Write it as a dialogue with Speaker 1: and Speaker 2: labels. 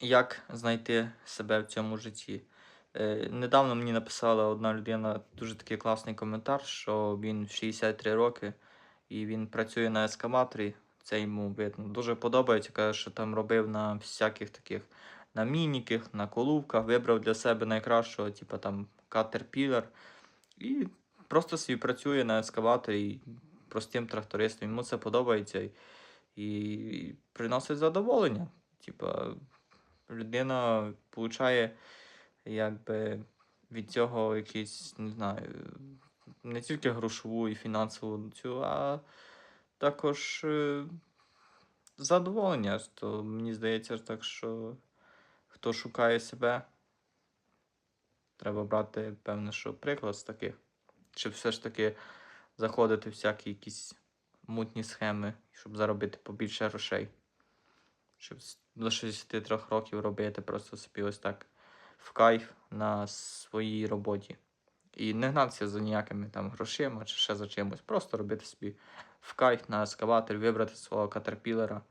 Speaker 1: Як знайти себе в цьому житті? Е, недавно мені написала одна людина дуже такий класний коментар, що він 63 роки і він працює на ескаваторі. Це йому видно. Дуже подобається. Каже, що там робив на всяких таких на мініках, на колувках, вибрав для себе найкращого, типу там Caterpillar. І просто собі працює на ескаваторі простим трактористом. Йому це подобається і, і приносить задоволення. Типа, людина получає якби від цього якийсь, не знаю, не тільки грошову і фінансову цю, а також е, задоволення. То мені здається так, що хто шукає себе, треба брати, певне, що приклад з таких. Щоб все ж таки заходити всякі якісь мутні схеми, щоб заробити побільше грошей. Щоб до 63 років робити просто собі ось так в кайф на своїй роботі. І не гнатися за ніякими там грошима чи ще за чимось. Просто робити собі в кайф на ескаватор, вибрати свого катерпілера